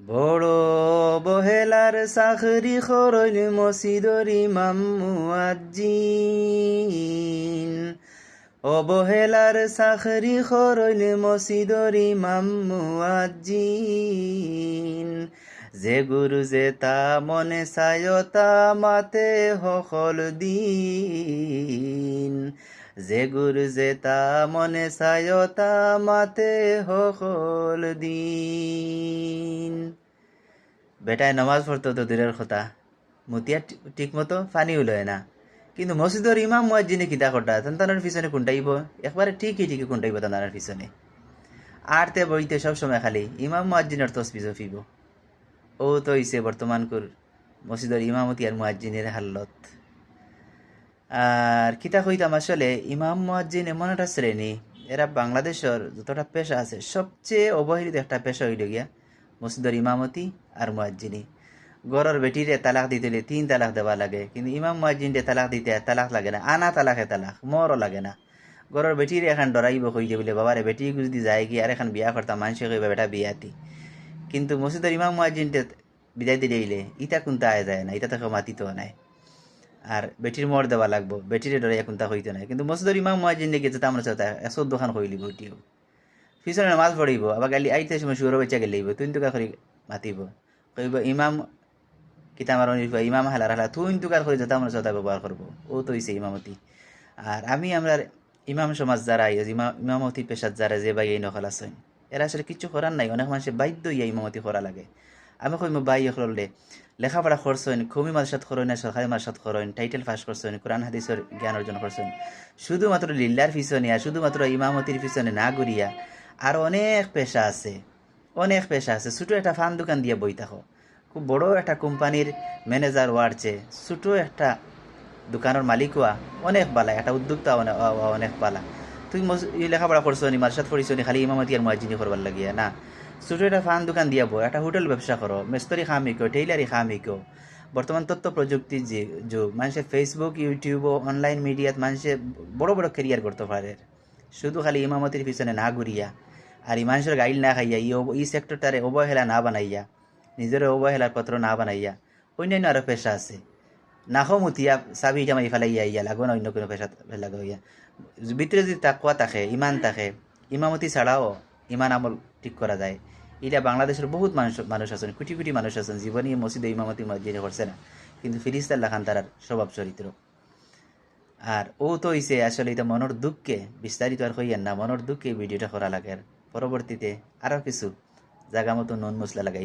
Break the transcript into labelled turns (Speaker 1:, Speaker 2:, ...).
Speaker 1: বড় বহেলার চাকরি খরল মসজিদর ইমাম মুয়াজ্জিন। অবহেলার চাকরি খরল মসজিদর ইমাম মুয়াজ্জিন। যে গুরু যে তা মনে চায়তা মাতে সকল দিন। যে গুরু যে তা মনে চায়তা মাতে সকল দিন। বেটায় নামাজ পড়তো তো দূরের কথা। মতিয়া ঠিক মতো পানি উলয় না। কিন্তু মসজিদর ইমাম মুয়াজ্জিনে কিতা কটা তান্তানোর পিছনে কুন্টাইব একবারে ঠিকই ঠিকই কুন্টাইব তান্তানোর পিছনে। আর তে বইতে সব সময় খালি ইমাম মুয়াজ্জিনের তসবি জফিব ও তো হইছে বর্তমান কুর মসজিদর ইমামতি আর মুয়াজ্জিনের হাল্লত। আর কিতা কইতাম আসলে, ইমাম মুয়াজ্জিন এমন একটা শ্রেণি, এরা বাংলাদেশের যতটা পেশা আছে, সবচেয়ে অবহেলিত একটা পেশা হইল গিয়া মসজিদর ইমামতি আর মুয়াজ্জিনি। গরর বেটিরে তালাক দিতে হলে তিন তালাক দেওয়া লাগে, কিন্তু ইমাম মুয়াজ্জিনরে তালাক দিতে তালাক লাগে না, আনা তালাকে তালাক, মরও লাগে না। গরর বেটিরে এখন ডরাইব কইতে বলে, বাবারে, বেটি যদি যায় কি আর এখন বিয়া করতাম মানুষে কইবে বেটা বিয়াতি। কিন্তু মসজিদর ইমাম মুয়াজ্জিনতে বিদায় দিয়ে দিলে, ইতা কোনটা আয় যায় না, ইতা তাকে মাতিত নাই। আর বেটির মর দেওয়া লাগবো। বেটিরে ডরে কোনটা হইতে নাই। কিন্তু মসজিদর ইমাম মুয়াজ্জিন গেছে তা আমরা চাতা এসব দোকান কইলিব ওইটিও পিছনে নামাজ পড়িব, আবার গালি আইতে সময় সুর বেচা গেলেইব তুই তুকা করে মাতিব। কইব, ইমাম কিতা আমার ইমাম হালার হালা তুই তুকার করে যেতে আমরা চতা ব্যবহার করব। ও তো হইছে ইমামতি। আর আমি আমরা ইমাম সমাজ যারা ইমাম ইমামতি পেশার যারা, যে বাই এই নকল আছেন, এরা আসলে কিছু করার নাই। অনেক মানুষের বাধ্য ইয়া ইমামতি করা লাগে। আমি কইম বাই হলে লেখাপড়া করছেন খুবই মাদ্রাসাত করেন না সরকারি মাদ্রাসাত করেন টাইটেল পাস করছেন, কোরআন হাদিসের জ্ঞান অর্জন করছেন। শুধুমাত্র লিল্লার পিছনে আর শুধুমাত্র ইমামতির পিছনে না ঘুরিয়া আর অনেক পেশা আছে, অনেক পেশা আছে। ছোটো একটা ফান দোকান দিয়ে বই থাকো। খুব বড় একটা কোম্পানির ম্যানেজার ওয়ার্ডছে, ছোটো একটা দোকানের মালিক অনেক বালা একটা উদ্যোক্তা অনে- অনেক মস- ই লেখাপড়া করছ নি মার্শাদ পড়িস নি, খালি ইমামতি আর মুয়াজ্জিনি করবার লাগিয়া, না। ছোটো একটা ফান দোকান দিয়া বই একটা হোটেল ব্যবসা করো মেস্তরি খাম শিকো টেইলারি খাম শিকো বর্তমান তথ্য প্রযুক্তির যে যুগ মানুষের ফেসবুক ইউটিউব অনলাইন মিডিয়াত মানুষে বড় বড় কেরিয়ার করতে পারে। শুধু খালি ইমামতির পিছনে না ঘুরিয়া, আর এই মানুষের গাইল না খাইয়া ই সেক্টরটারে অবহেলা না বানাইয়া নিজের অবহেলার পত্র না বানাইয়া, অন্যান্য আরও পেশা আছে। নাখো মুতিয়া, চাবি জামাই ফেলাইয়া ইয়া লাগো না অন্য কোনো পেশা লাগো ইয়া। ভিতরে যদি তাকুয়া থাকে ইমান থাকে ইমামতি ছাড়াও ইমান আমল ঠিক করা যায়। এটা বাংলাদেশের বহুত মানুষ মানুষ আছেন, কোটি কোটি মানুষ আছেন, জীবনী মসজিদে ইমামতি মসজিদে করছে না। কিন্তু ফিরিস্তার লাখান তার স্বভাব চরিত্র। আর ও তো হইছে আসলে এটা মনের দুঃখকে বিস্তারিত আর হইয়েন না, মনের দুঃখে ভিডিওটা করা লাগে। পরবর্তীতে আরও কিছু জায়গা মতো নুন মশলা লাগাই